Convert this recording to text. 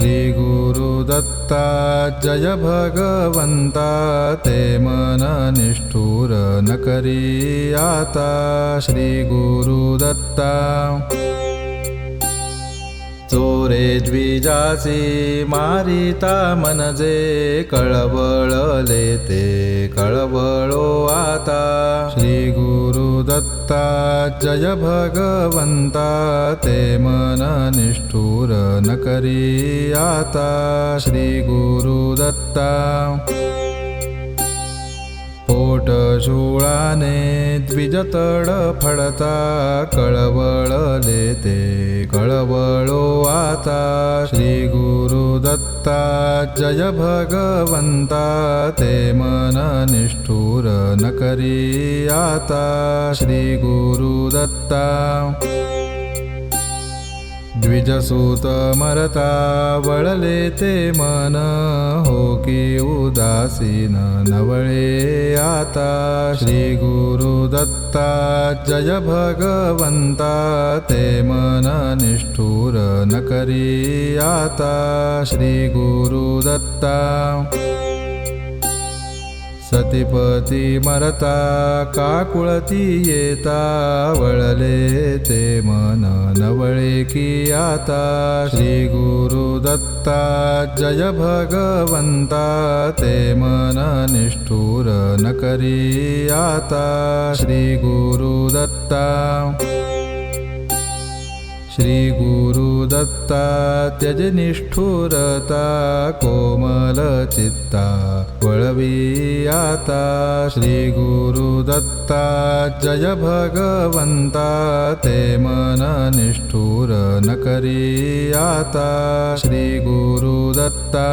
श्रीगुरुदत्ता जय भगवन्ता ते मन निष्ठुर न करी आता। श्रीगुरुदत्ता चोरे द्विजासी मारिता मनजे कळवळले ते कळवळो आता। श्री गुरुदत्ता जय भगवंता ते मन निष्ठुर न करी आता। श्री गुरुदत्ता। पोट शूळाने द्विजतड फडता कळवळले ते. कळवळो आता श्री गुरुदत्ता जय भगवंता. ते मन निष्ठुर न करी आता श्री गुरुदत्ता द्विजसूत मरता वळले ते मन उदासीन नवळे आता। श्री गुरुदत्ता जय भगवंता ते मन निष्ठुर न करी आता। श्री गुरुदत्ता सतीपती मरता काकुळती येता वळले ते मन नवळे की आता. श्री गुरुदत्ता जय भगवंता ते मन निष्ठुर न करी आता. श्री गुरुदत्ता श्रीगुरुदत्ता त्यज निष्ठुरता कोमलचित्ता वळवी आता श्रीगुरुदत्ता जय भगवन्ता ते मन निष्ठुर न करी आता श्रीगुरुदत्ता